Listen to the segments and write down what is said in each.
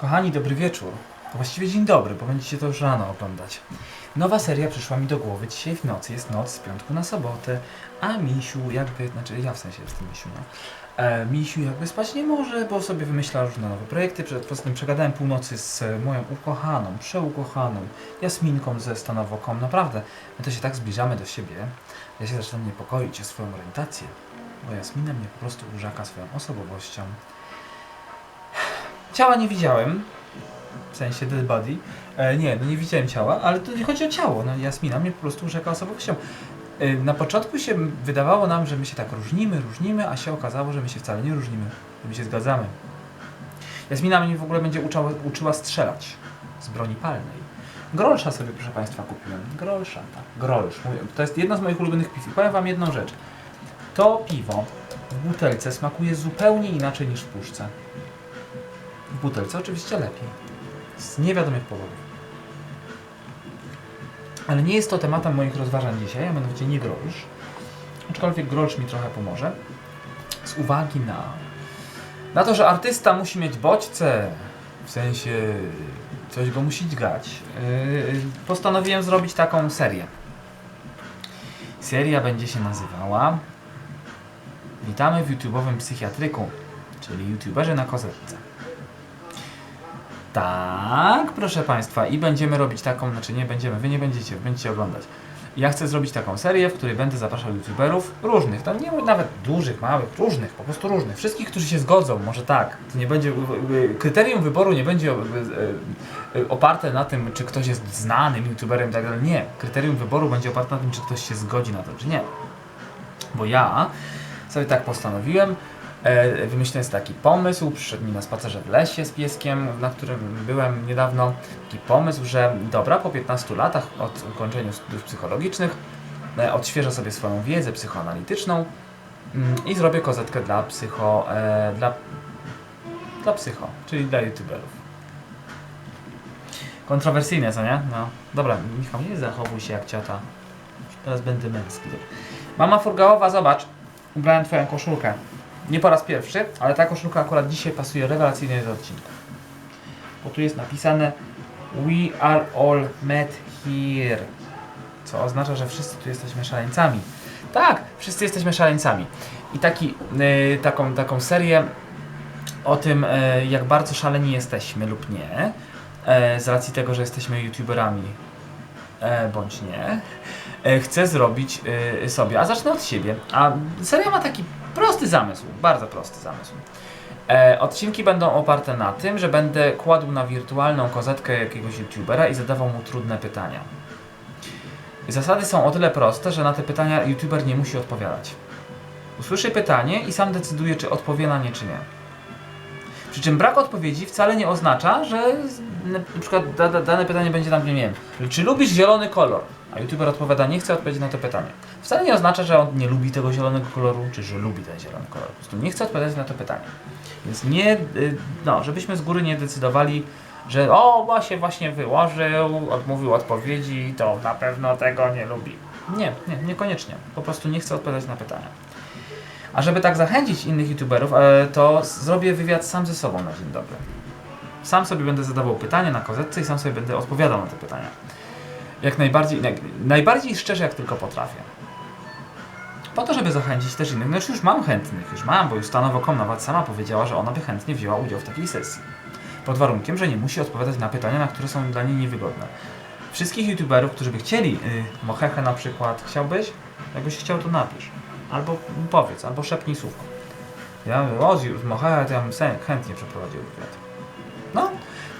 Kochani, dobry wieczór. Właściwie dzień dobry, bo będziecie to już rano oglądać. Nowa seria przyszła mi do głowy dzisiaj w nocy. Jest noc z piątku na sobotę, a Misiu jakby, znaczy ja w sensie jestem Misiu, no. E, Misiu jakby spać nie może, bo sobie wymyśla różne nowe projekty. Przed tym przegadałem północy z moją ukochaną, przeukochaną Jasminką ze Stanowokom. Naprawdę, my to się tak zbliżamy do siebie. Ja się zaczynam niepokoić o swoją orientację, bo Jasmina mnie po prostu urzeka swoją osobowością. Ciała nie widziałem, w sensie dead body. E, nie, no nie widziałem ciała, ale tu nie chodzi o ciało. No, Jasmina mnie po prostu urzeka osobowością. E, na początku się wydawało nam, że my się tak różnimy, różnimy, a się okazało, że my się wcale nie różnimy, my się zgadzamy. Jasmina mnie w ogóle będzie uczała, uczyła strzelać z broni palnej. Grolsza sobie, proszę Państwa, kupiłem. Grolsza, tak. Grolsz. Mówię, To jest jedno z moich ulubionych piw. I powiem Wam jedną rzecz. To piwo w butelce smakuje zupełnie inaczej niż w puszce. W butelce oczywiście lepiej. Z niewiadomych powodów. Ale nie jest to tematem moich rozważań dzisiaj, a mianowicie nie grolsz. Aczkolwiek grolsz mi trochę pomoże. Z uwagi na, na to, że artysta musi mieć bodźce, w sensie coś go musi dźgać, yy, postanowiłem zrobić taką serię. Seria będzie się nazywała Witamy w YouTube'owym psychiatryku, czyli YouTuberzy na kozetce. Tak, proszę Państwa, i będziemy robić taką, znaczy nie będziemy, Wy nie będziecie, będziecie oglądać. Ja chcę zrobić taką serię, w której będę zapraszał YouTuberów różnych, tam nie nawet dużych, małych, różnych, po prostu różnych. Wszystkich, którzy się zgodzą, może tak. To nie będzie, kryterium wyboru nie będzie e, e, oparte na tym, czy ktoś jest znanym YouTuberem i tak dalej. Nie, kryterium wyboru będzie oparte na tym, czy ktoś się zgodzi na to, czy nie. Bo ja sobie tak postanowiłem, e, wymyśliłem sobie taki pomysł, przyszedł mi na spacerze w lesie z pieskiem, na którym byłem niedawno, taki pomysł, że dobra, po 15 latach od ukończenia studiów psychologicznych e, odświeżę sobie swoją wiedzę psychoanalityczną mm, i zrobię kozetkę dla psycho, e, dla, dla psycho, czyli dla youtuberów. Kontrowersyjne, co nie? No. Dobra, Michał, nie zachowuj się jak ciota. Teraz będę męski. Mama Furgałowa, zobacz. Ubrałem twoją koszulkę. Nie po raz pierwszy, ale ta koszulka akurat dzisiaj pasuje rewelacyjnie do odcinka. Bo tu jest napisane We are all met here. Co oznacza, że wszyscy tu jesteśmy szaleńcami. Tak, wszyscy jesteśmy szaleńcami. I taki, y, taką, taką serię o tym, y, jak bardzo szaleni jesteśmy lub nie, y, z racji tego, że jesteśmy youtuberami bądź nie, e, chcę zrobić e, sobie, a zacznę od siebie. A seria ma taki prosty zamysł, bardzo prosty zamysł. E, odcinki będą oparte na tym, że będę kładł na wirtualną kozetkę jakiegoś youtubera i zadawał mu trudne pytania. Zasady są o tyle proste, że na te pytania youtuber nie musi odpowiadać. Usłyszy pytanie i sam decyduje, czy odpowie na nie, czy nie. Przy czym brak odpowiedzi wcale nie oznacza, że na przykład da, da, dane pytanie będzie tam, nie wiem, czy lubisz zielony kolor? A youtuber odpowiada, nie chcę odpowiedzieć na to pytanie. Wcale nie oznacza, że on nie lubi tego zielonego koloru, czy że lubi ten zielony kolor. Po prostu nie chce odpowiadać na to pytanie. Więc nie, y, no, żebyśmy z góry nie decydowali, że o, właśnie, właśnie wyłożył, odmówił odpowiedzi, to na pewno tego nie lubi. Nie, nie, niekoniecznie. Po prostu nie chce odpowiadać na pytania. A żeby tak zachęcić innych youtuberów, e, to zrobię wywiad sam ze sobą na dzień dobry. Sam sobie będę zadawał pytania na kozetce i sam sobie będę odpowiadał na te pytania. Jak najbardziej, jak, najbardziej szczerze jak tylko potrafię. Po to, żeby zachęcić też innych. No już, mam chętnych, już mam, bo już Stanowo.com nawet sama powiedziała, że ona by chętnie wzięła udział w takiej sesji. Pod warunkiem, że nie musi odpowiadać na pytania, na które są dla niej niewygodne. Wszystkich youtuberów, którzy by chcieli, y, Moheche na przykład, chciałbyś? Jakbyś chciał, to napisz. Albo powiedz, albo szepnij słówko. Ja mówię, o, z Moheche to ja bym chętnie przeprowadził wywiad. No,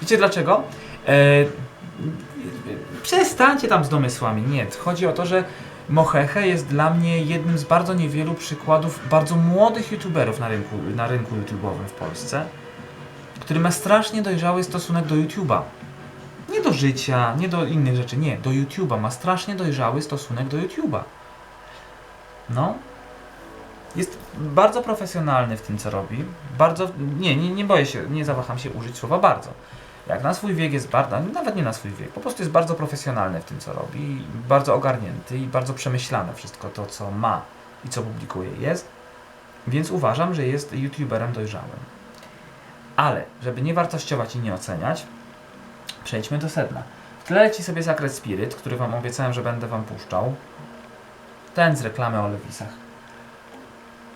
wiecie dlaczego? E, przestańcie tam z domysłami. Nie, chodzi o to, że Moheche jest dla mnie jednym z bardzo niewielu przykładów bardzo młodych youtuberów na rynku, na rynku YouTube'owym w Polsce, który ma strasznie dojrzały stosunek do YouTube'a. Nie do życia, nie do innych rzeczy, nie, do YouTube'a. Ma strasznie dojrzały stosunek do YouTube'a. No. Jest bardzo profesjonalny w tym, co robi. Bardzo, nie, nie, nie boję się, nie zawaham się użyć słowa bardzo. Jak na swój wiek jest bardzo, nawet nie na swój wiek, po prostu jest bardzo profesjonalny w tym, co robi, bardzo ogarnięty i bardzo przemyślane wszystko to, co ma i co publikuje jest. Więc uważam, że jest youtuberem dojrzałym. Ale, żeby nie wartościować i nie oceniać, przejdźmy do sedna. W tle leci sobie Sacred Spirit, który Wam obiecałem, że będę Wam puszczał. Ten z reklamy o Lewisach.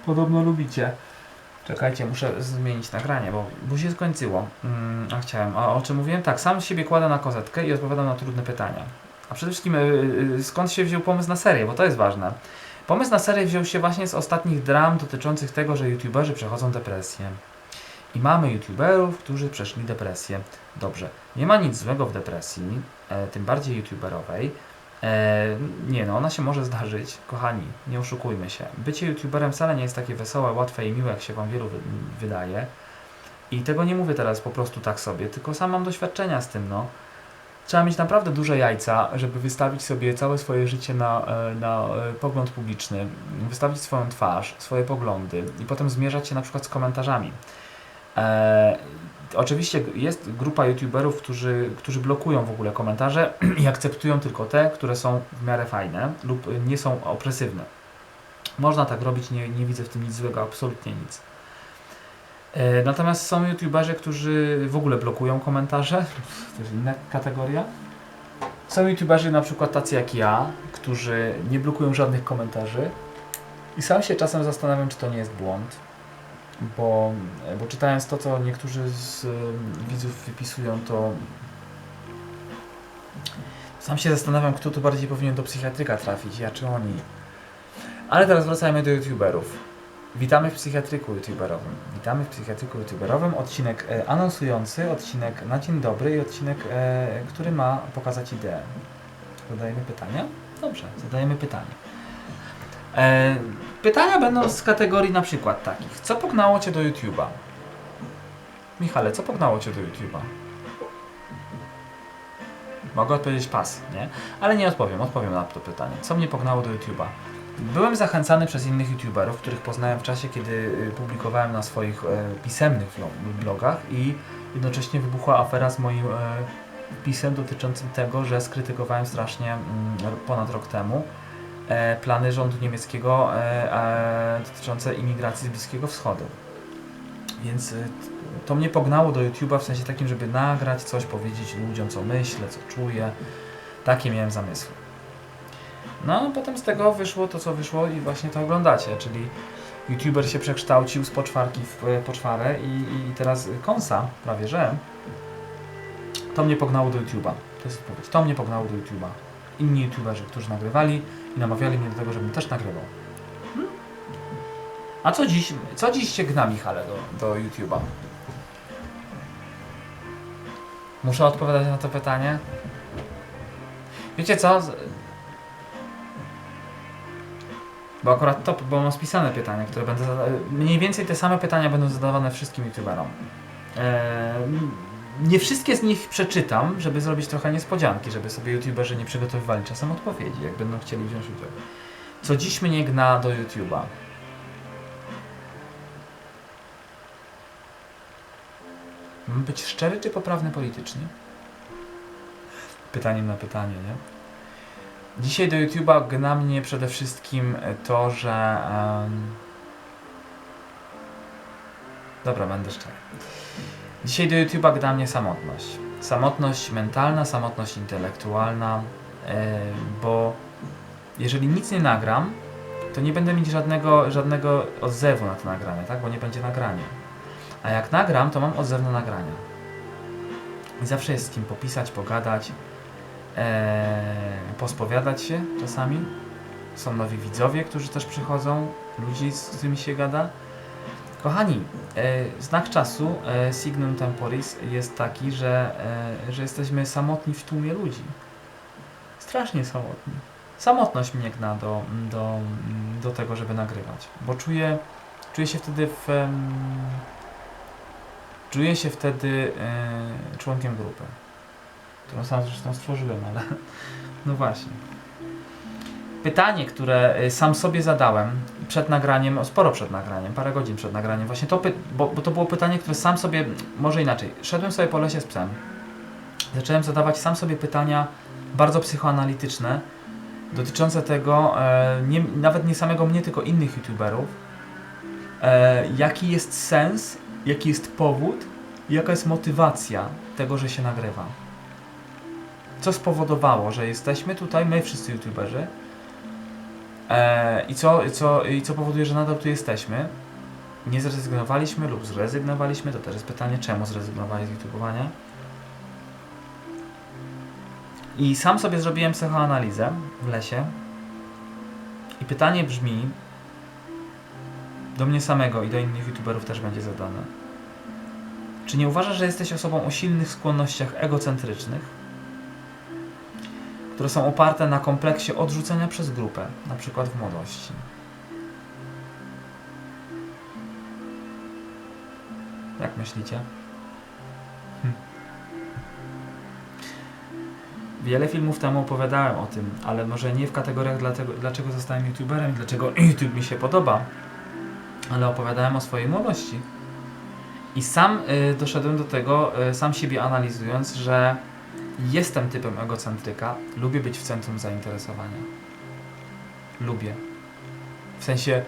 Podobno lubicie. Czekajcie, muszę zmienić nagranie, bo, bo się skończyło. Mm, a chciałem, a o czym mówiłem? Tak, sam siebie kładę na kozetkę i odpowiadam na trudne pytania. A przede wszystkim, y, y, skąd się wziął pomysł na serię, bo to jest ważne. Pomysł na serię wziął się właśnie z ostatnich dram dotyczących tego, że youtuberzy przechodzą depresję. I mamy youtuberów, którzy przeszli depresję. Dobrze, nie ma nic złego w depresji, e, tym bardziej youtuberowej. E, nie no, ona się może zdarzyć. Kochani, nie oszukujmy się. Bycie youtuberem wcale nie jest takie wesołe, łatwe i miłe, jak się wam wielu wy wydaje. I tego nie mówię teraz po prostu tak sobie, tylko sam mam doświadczenia z tym, no. Trzeba mieć naprawdę duże jajca, żeby wystawić sobie całe swoje życie na, e, na e, pogląd publiczny, wystawić swoją twarz, swoje poglądy i potem zmierzać się na przykład z komentarzami. E, oczywiście jest grupa youtuberów, którzy, którzy blokują w ogóle komentarze i akceptują tylko te, które są w miarę fajne lub nie są opresywne. Można tak robić, nie, nie widzę w tym nic złego, absolutnie nic. E, Natomiast są youtuberzy, którzy w ogóle blokują komentarze, to jest inna kategoria. Są youtuberzy na przykład tacy jak ja, którzy nie blokują żadnych komentarzy i sam się czasem zastanawiam, czy to nie jest błąd, bo, bo czytając to, co niektórzy z widzów wypisują, to sam się zastanawiam, kto tu bardziej powinien do psychiatryka trafić, ja czy oni. Ale teraz wracajmy do youtuberów. Witamy w psychiatryku youtuberowym. Witamy w psychiatryku youtuberowym. Odcinek e, anonsujący, odcinek na dzień dobry i odcinek, e, który ma pokazać ideę. Zadajemy pytania? Dobrze, zadajemy pytanie. E, pytania będą z kategorii na przykład takich. Co pognało Cię do YouTube'a? Michale, co pognało Cię do YouTube'a? Mogę odpowiedzieć pas, nie? Ale nie odpowiem, odpowiem na to pytanie. Co mnie pognało do YouTube'a? Byłem zachęcany przez innych YouTuberów, których poznałem w czasie, kiedy y, publikowałem na swoich e, pisemnych blogach i jednocześnie wybuchła afera z moim e, wpisem dotyczącym tego, że skrytykowałem strasznie mm, ponad rok temu plany rządu niemieckiego e, e, dotyczące imigracji z Bliskiego Wschodu. Więc t- to mnie pognało do YouTube'a w sensie takim, żeby nagrać coś, powiedzieć ludziom, co myślę, co czuję. Takie miałem zamysły. No, potem z tego wyszło to, co wyszło i właśnie to oglądacie, czyli YouTuber się przekształcił z poczwarki w e, poczwarę i, i teraz kąsa, prawie że, to mnie pognało do YouTube'a. To jest odpowiedź. To mnie pognało do YouTube'a. Inni YouTuberzy, którzy nagrywali i namawiali mnie do tego, żebym też nagrywał. A co dziś, co dziś się gna, Michale, do, do YouTube'a? Muszę odpowiadać na to pytanie? Wiecie co? Bo akurat to, bo mam spisane pytania, które będę zada- Mniej więcej te same pytania będą zadawane wszystkim youtuberom. Eee, nie wszystkie z nich przeczytam, żeby zrobić trochę niespodzianki, żeby sobie youtuberzy nie przygotowywali czasem odpowiedzi, jak będą chcieli wziąć udział. Co dziś mnie gna do YouTube'a? Mam być szczery czy poprawny politycznie? Pytaniem na pytanie, nie? Dzisiaj do YouTube'a gna mnie przede wszystkim to, że. em, Dobra, będę szczery. Dzisiaj do YouTube'a gna mnie samotność. Samotność mentalna, samotność intelektualna, bo jeżeli nic nie nagram, to nie będę mieć żadnego, żadnego odzewu na to nagranie, tak? Bo nie będzie nagrania. A jak nagram, to mam odzew na nagrania. I zawsze jest z kim popisać, pogadać, e, pospowiadać się czasami. Są nowi widzowie, którzy też przychodzą, ludzi, z którymi się gada. Kochani, e, znak czasu, e, signum temporis, jest taki, że, e, że jesteśmy samotni w tłumie ludzi. Strasznie samotni. Samotność mnie gna do, do, do tego, żeby nagrywać, bo czuję, czuję się wtedy w... czuję się wtedy członkiem grupy, którą sam zresztą stworzyłem, ale no właśnie. Pytanie, które y, sam sobie zadałem przed nagraniem, sporo przed nagraniem, parę godzin przed nagraniem, właśnie to, bo, bo to było pytanie, które sam sobie, może inaczej, szedłem sobie po lesie z psem, zacząłem zadawać sam sobie pytania bardzo psychoanalityczne, dotyczące tego, e, nie, nawet nie samego mnie, tylko innych youtuberów, e, jaki jest sens, jaki jest powód jaka jest motywacja tego, że się nagrywa? Co spowodowało, że jesteśmy tutaj, my wszyscy youtuberzy, e, i, co, co, i co powoduje, że nadal tu jesteśmy? Nie zrezygnowaliśmy lub zrezygnowaliśmy, to też jest pytanie, czemu zrezygnowali z youtubowania? I sam sobie zrobiłem psychoanalizę w lesie. I pytanie brzmi, do mnie samego i do innych youtuberów też będzie zadane. Czy nie uważasz, że jesteś osobą o silnych skłonnościach egocentrycznych, które są oparte na kompleksie odrzucenia przez grupę, przykład w młodości? Jak myślicie? Hm. Wiele filmów temu opowiadałem o tym, ale może nie w kategoriach dlatego, dlaczego zostałem youtuberem i dlaczego YouTube mi się podoba, ale opowiadałem o swojej młodości. I sam y, doszedłem do tego, y, sam siebie analizując, że jestem typem egocentryka, lubię być w centrum zainteresowania. Lubię. W sensie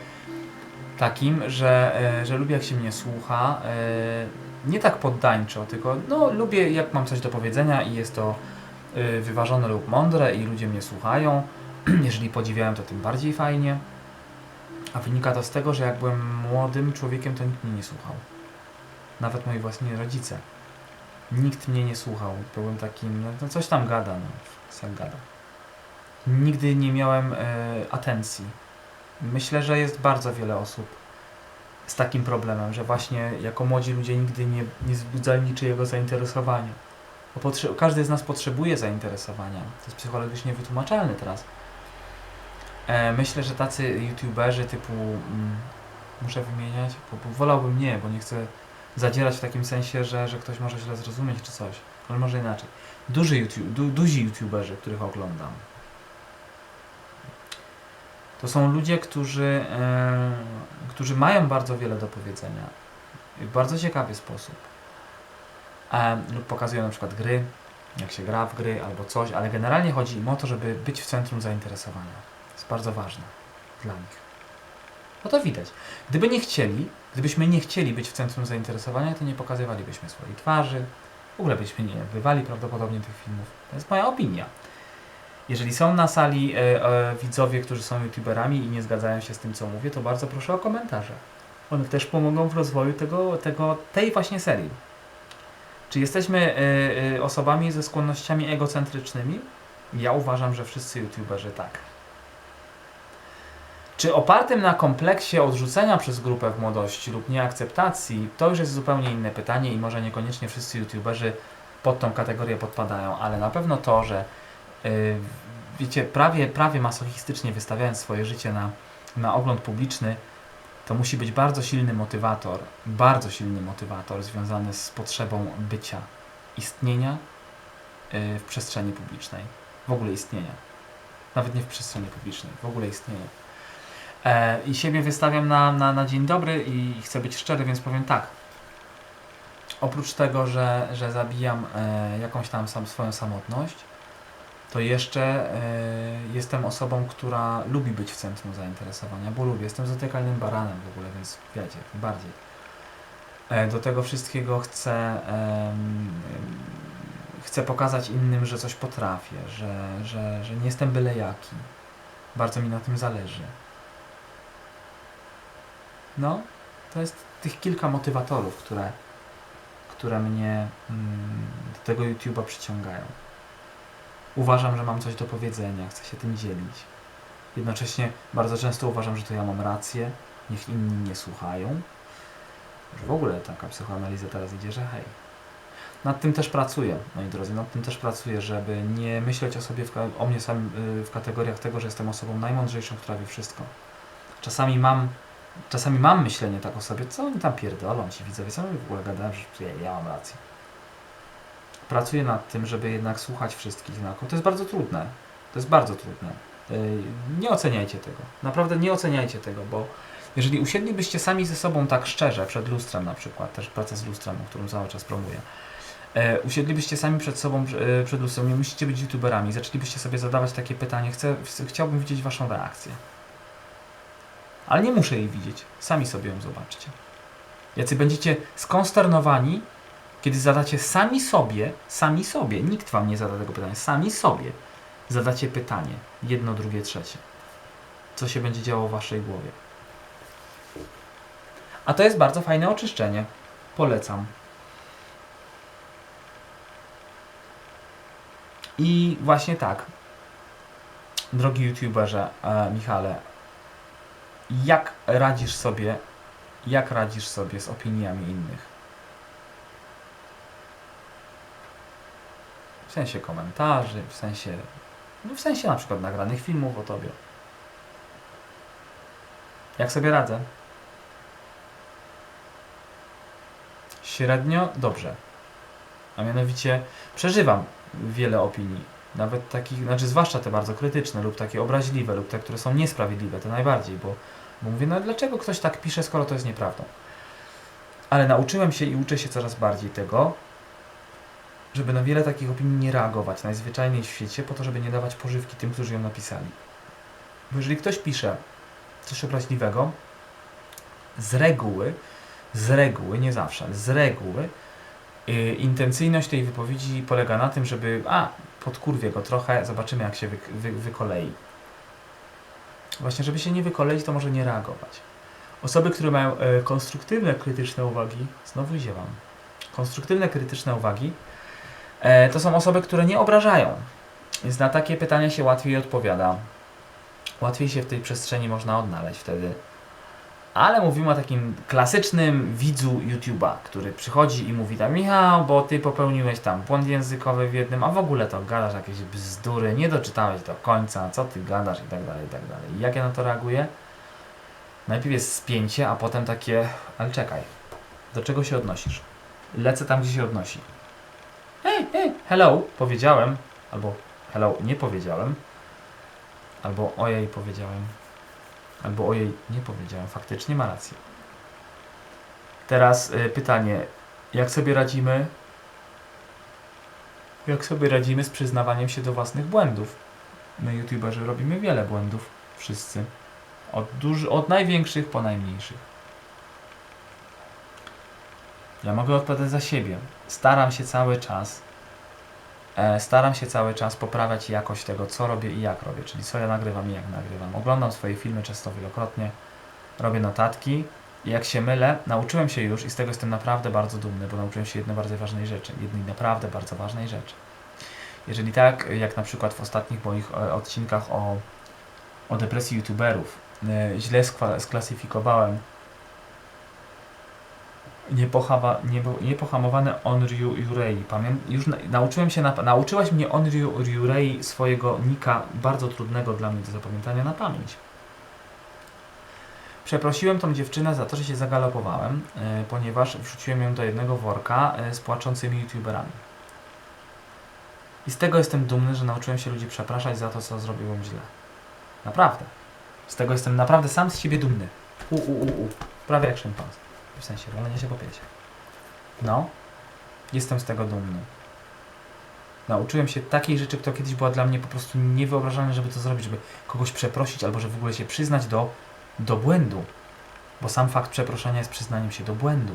takim, że, y, że lubię jak się mnie słucha. y, nie tak poddańczo, tylko no, lubię jak mam coś do powiedzenia i jest to y, wyważone lub mądre i ludzie mnie słuchają. Jeżeli podziwiają, to tym bardziej fajnie. A wynika to z tego, że jak byłem młodym człowiekiem, to nikt mnie nie słuchał. Nawet moi własni rodzice. Nikt mnie nie słuchał. Byłem takim, no, no coś tam gada, no, sam gada. Nigdy nie miałem e, atencji. Myślę, że jest bardzo wiele osób z takim problemem, że właśnie jako młodzi ludzie nigdy nie, nie wzbudzali niczyjego zainteresowania. Bo każdy z nas potrzebuje zainteresowania. To jest psychologicznie wytłumaczalne teraz. E, myślę, że tacy youtuberzy typu mm, muszę wymieniać, bo, bo wolałbym nie, bo nie chcę zadzierać w takim sensie, że, że ktoś może źle zrozumieć czy coś, ale może inaczej. Duży YouTube, du, duzi youtuberzy, których oglądam. To są ludzie, którzy, e, którzy mają bardzo wiele do powiedzenia w bardzo ciekawy sposób. E, lub pokazują na przykład gry, jak się gra w gry albo coś, ale generalnie chodzi im o to, żeby być w centrum zainteresowania. To jest bardzo ważne dla nich. No to widać. Gdyby nie chcieli, gdybyśmy nie chcieli być w centrum zainteresowania, to nie pokazywalibyśmy swojej twarzy, w ogóle byśmy nie nagrywali prawdopodobnie tych filmów. To jest moja opinia. Jeżeli są na sali e, e, widzowie, którzy są youtuberami i nie zgadzają się z tym, co mówię, to bardzo proszę o komentarze. One też pomogą w rozwoju tego, tego, tej właśnie serii. Czy jesteśmy e, e, osobami ze skłonnościami egocentrycznymi? Ja uważam, że wszyscy youtuberzy tak. Czy opartym na kompleksie odrzucenia przez grupę w młodości lub nieakceptacji, to już jest zupełnie inne pytanie i może niekoniecznie wszyscy youtuberzy pod tą kategorię podpadają, ale na pewno to, że yy, wiecie, prawie, prawie masochistycznie wystawiając swoje życie na, na ogląd publiczny, to musi być bardzo silny motywator, bardzo silny motywator związany z potrzebą bycia, istnienia yy, w przestrzeni publicznej, w ogóle istnienia. Nawet nie w przestrzeni publicznej, w ogóle istnienia. E, I siebie wystawiam na, na, na dzień dobry i chcę być szczery, więc powiem tak. Oprócz tego, że, że zabijam e, jakąś tam sam, swoją samotność, to jeszcze e, jestem osobą, która lubi być w centrum zainteresowania, bo lubię. Jestem zatykalnym baranem w ogóle, więc wiecie, bardziej. E, do tego wszystkiego chcę, em, chcę pokazać innym, że coś potrafię, że, że, że nie jestem byle jaki. Bardzo mi na tym zależy. No, to jest tych kilka motywatorów, które, które mnie mm, do tego YouTube'a przyciągają. Uważam, że mam coś do powiedzenia, chcę się tym dzielić. Jednocześnie bardzo często uważam, że to ja mam rację, niech inni mnie słuchają. Że w ogóle taka psychoanaliza teraz idzie, że hej. Nad tym też pracuję, moi drodzy, nad tym też pracuję, żeby nie myśleć o sobie, w, o mnie sam y, w kategoriach tego, że jestem osobą najmądrzejszą, która wie wszystko. Czasami mam czasami mam myślenie tak o sobie, co oni tam pierdolą ci widzowie, co oni w ogóle gadają, że ja, ja mam rację. Pracuję nad tym, żeby jednak słuchać wszystkich znaków. To jest bardzo trudne. To jest bardzo trudne. Nie oceniajcie tego. Naprawdę nie oceniajcie tego, bo jeżeli usiedlibyście sami ze sobą tak szczerze, przed lustrem na przykład, też praca z lustrem, o którym cały czas promuję, e, usiedlibyście sami przed sobą, e, przed lustrem, nie musicie być youtuberami, zaczęlibyście sobie zadawać takie pytanie, chcę, chciałbym widzieć waszą reakcję. Ale nie muszę jej widzieć. Sami sobie ją zobaczcie. Jacy będziecie skonsternowani Kiedy zadacie sami sobie, sami sobie, nikt wam nie zada tego pytania, sami sobie zadacie pytanie, jedno, drugie, trzecie. Co się będzie działo w waszej głowie. A to jest bardzo fajne oczyszczenie. Polecam. I właśnie tak, drogi youtuberze, e, Michale, jak radzisz sobie, jak radzisz sobie z opiniami innych? W sensie komentarzy, w sensie, no w sensie na przykład nagranych filmów o tobie. Jak sobie radzę? Średnio dobrze. A mianowicie przeżywam wiele opinii. Nawet takich, znaczy zwłaszcza te bardzo krytyczne lub takie obraźliwe lub te, które są niesprawiedliwe, to najbardziej, bo, bo mówię, no dlaczego ktoś tak pisze, skoro to jest nieprawdą? Ale nauczyłem się i uczę się coraz bardziej tego, żeby na wiele takich opinii nie reagować najzwyczajniej w świecie, po to, żeby nie dawać pożywki tym, którzy ją napisali. Bo jeżeli ktoś pisze coś obraźliwego, z reguły, z reguły, nie zawsze, ale z reguły, intencyjność tej wypowiedzi polega na tym, żeby, a, podkurwię go trochę, zobaczymy jak się wy, wy, wykolei. Właśnie, żeby się nie wykoleić, to może nie reagować. Osoby, które mają e, konstruktywne, krytyczne uwagi, znowu ziewam, konstruktywne, krytyczne uwagi, e, to są osoby, które nie obrażają. Więc na takie pytania się łatwiej odpowiada. Łatwiej się w tej przestrzeni można odnaleźć wtedy. Ale mówimy o takim klasycznym widzu YouTube'a, który przychodzi i mówi tam Michał, bo ty popełniłeś tam błąd językowy w jednym, a w ogóle to gadasz jakieś bzdury, nie doczytałeś do końca, co ty gadasz i tak dalej, i tak dalej. I jak ja na to reaguję? Najpierw jest spięcie, a potem takie, ale czekaj, do czego się odnosisz? Lecę tam, gdzie się odnosi. Hej, hej, hello, powiedziałem, albo hello, nie powiedziałem, albo ojej, powiedziałem. Albo ojej, nie powiedziałem, faktycznie ma rację. Teraz y, pytanie, jak sobie radzimy? Jak sobie radzimy z przyznawaniem się do własnych błędów? My, youtuberzy, robimy wiele błędów. Wszyscy. Od, duży, od największych po najmniejszych. Ja mogę odpowiadać za siebie. Staram się cały czas Staram się cały czas poprawiać jakość tego, co robię i jak robię, czyli co ja nagrywam i jak nagrywam. Oglądam swoje filmy często wielokrotnie, robię notatki i jak się mylę, nauczyłem się już i z tego jestem naprawdę bardzo dumny, bo nauczyłem się jednej bardzo ważnej rzeczy, jednej naprawdę bardzo ważnej rzeczy. Jeżeli tak, jak na przykład w ostatnich moich e, odcinkach o, o depresji youtuberów, e, źle sklasyfikowałem Niebo, niepohamowane Onryu Yurei. Pamię, już na, nauczyłem się, na, nauczyłaś mnie Onryu Yurei swojego nika, bardzo trudnego dla mnie do zapamiętania na pamięć. Przeprosiłem tą dziewczynę za to, że się zagalopowałem, e, ponieważ wrzuciłem ją do jednego worka e, z płaczącymi youtuberami. I z tego jestem dumny, że nauczyłem się ludzi przepraszać za to, co zrobiłem źle. Naprawdę. Z tego jestem naprawdę sam z siebie dumny. U, u, u, u. Prawie jak szympans. W sensie walenia się po piecie. No. Jestem z tego dumny. Nauczyłem się takiej rzeczy, która kiedyś była dla mnie po prostu niewyobrażalna, żeby to zrobić, żeby kogoś przeprosić albo żeby w ogóle się przyznać do, do błędu. Bo sam fakt przeproszenia jest przyznaniem się do błędu.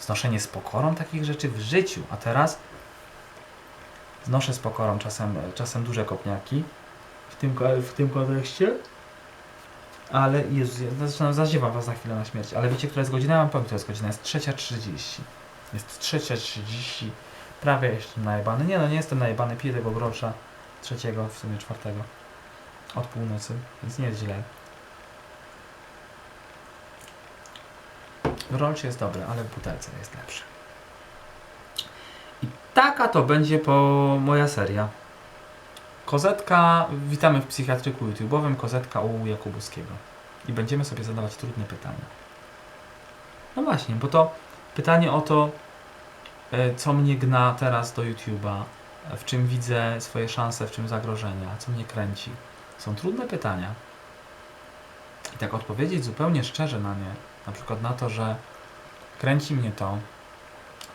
Znoszenie z pokorą takich rzeczy w życiu. A teraz znoszę z pokorą czasem, czasem duże kopniaki w tym, w tym kontekście. Ale Jezus, ja zaczynam, zaziewam was za chwilę na śmierć. Ale wiecie, która jest godzina? Ja mam powiem, która jest godzina. Jest trzecia trzydzieści. Jest trzecia trzydzieści. Prawie jestem najebany. Nie no, nie jestem najebany. Piję tego grosza. Trzeciego, w sumie czwartego. Od północy. Więc nie jest źle. Grolcie jest dobry, ale w butelce jest lepszy. I taka to będzie po moja seria. Kozetka, witamy w psychiatryku YouTube'owym, kozetka u Jakubuskiego. I będziemy sobie zadawać trudne pytania. No właśnie, bo to pytanie o to, e, co mnie gna teraz do YouTube'a, w czym widzę swoje szanse, w czym zagrożenia, co mnie kręci. Są trudne pytania. I tak odpowiedzieć zupełnie szczerze na nie, na przykład na to, że kręci mnie to,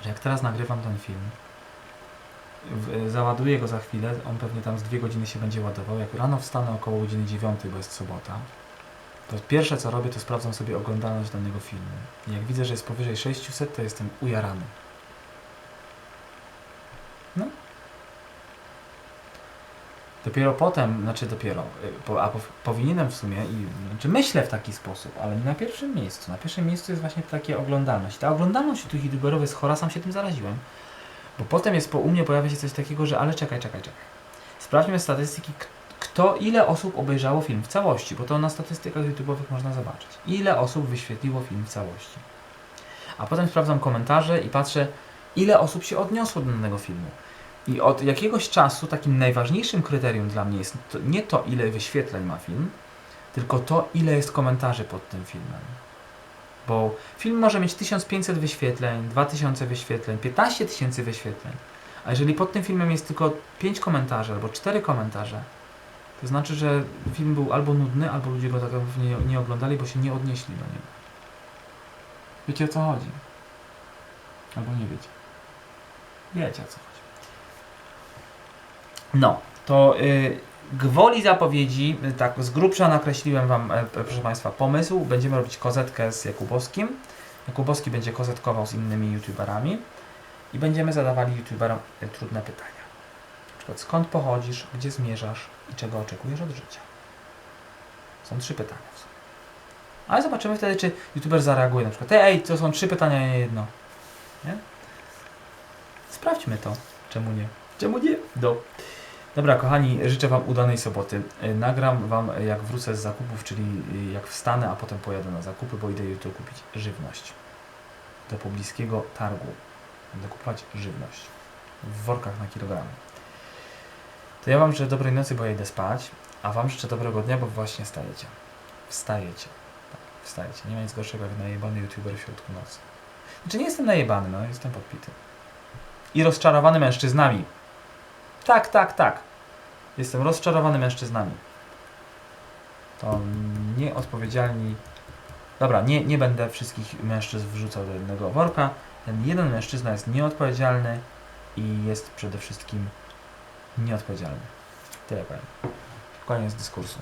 że jak teraz nagrywam ten film, załaduję go za chwilę, on pewnie tam z dwie godziny się będzie ładował. Jak rano wstanę około godziny 9, bo jest sobota, to pierwsze co robię, to sprawdzam sobie oglądalność danego filmu. I jak widzę, że jest powyżej 600, to jestem ujarany. No. Dopiero potem, znaczy dopiero, po, a po, powinienem w sumie, i, znaczy myślę w taki sposób, ale na pierwszym miejscu. Na pierwszym miejscu jest właśnie takie oglądalność. Ta oglądalność u tych youtuberów jest chora, sam się tym zaraziłem. Bo potem jest po u mnie pojawia się coś takiego, że ale czekaj, czekaj, czekaj. Sprawdźmy statystyki, kto, ile osób obejrzało film w całości, bo to na statystykach YouTube'owych można zobaczyć. Ile osób wyświetliło film w całości. A potem sprawdzam komentarze i patrzę, ile osób się odniosło do danego filmu. I od jakiegoś czasu takim najważniejszym kryterium dla mnie jest to, nie to, ile wyświetleń ma film, tylko to, ile jest komentarzy pod tym filmem. Bo film może mieć 1500 wyświetleń, 2000 wyświetleń, 15 tysięcy wyświetleń. A jeżeli pod tym filmem jest tylko 5 komentarzy albo 4 komentarze, to znaczy, że film był albo nudny, albo ludzie go tak nie, nie oglądali, bo się nie odnieśli do niego. Wiecie o co chodzi? Albo nie wiecie. Wiecie o co chodzi. No, to y, gwoli zapowiedzi, tak z grubsza nakreśliłem Wam, e, proszę Państwa, pomysł. Będziemy robić kozetkę z Jakubowskim. Jakubowski będzie kozetkował z innymi youtuberami i będziemy zadawali youtuberom y, trudne pytania. Na przykład skąd pochodzisz, gdzie zmierzasz i czego oczekujesz od życia. Są trzy pytania. Ale zobaczymy wtedy, czy youtuber zareaguje na przykład, ej, to są trzy pytania, nie jedno. Nie? Sprawdźmy to. Czemu nie? Czemu nie? Do. Dobra, kochani, życzę Wam udanej soboty. Y, Nagram Wam, y, jak wrócę z zakupów, czyli y, jak wstanę, a potem pojadę na zakupy, bo idę jutro kupić żywność. Do pobliskiego targu. Będę kupować żywność. W workach na kilogramy. To ja Wam życzę dobrej nocy, bo ja idę spać, a Wam życzę dobrego dnia, bo właśnie wstajecie. Wstajecie. Tak, wstajecie. Nie ma nic gorszego jak najebany youtuber w środku nocy. Znaczy nie jestem najebany, no, jestem podpity. I rozczarowany mężczyznami. Tak, tak, tak. Jestem rozczarowany mężczyznami. To nieodpowiedzialni. Dobra, nie, nie będę wszystkich mężczyzn wrzucał do jednego worka. Ten jeden mężczyzna jest nieodpowiedzialny i jest przede wszystkim nieodpowiedzialny. Tyle powiem. Koniec dyskursu.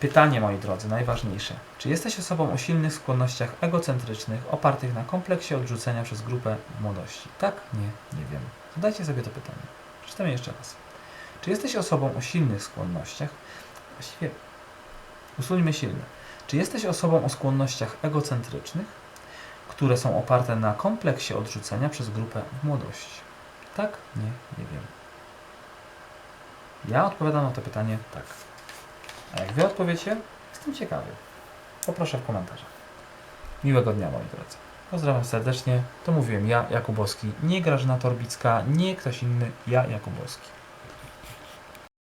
Pytanie, moi drodzy, najważniejsze. Czy jesteś osobą o silnych skłonnościach egocentrycznych, opartych na kompleksie odrzucenia przez grupę młodości? Tak? Nie, nie wiem. Zadajcie sobie to pytanie. Przeczytam jeszcze raz. Czy jesteś osobą o silnych skłonnościach? Właściwie usuńmy silne. Czy jesteś osobą o skłonnościach egocentrycznych, które są oparte na kompleksie odrzucenia przez grupę młodości? Tak? Nie, nie wiem. Ja odpowiadam na to pytanie tak. A jak Wy odpowiecie, jestem ciekawy. Poproszę w komentarzach. Miłego dnia, moi drodzy. Pozdrawiam serdecznie. To mówiłem ja, Jakubowski. Nie Grażyna Torbicka, nie ktoś inny, ja, Jakubowski.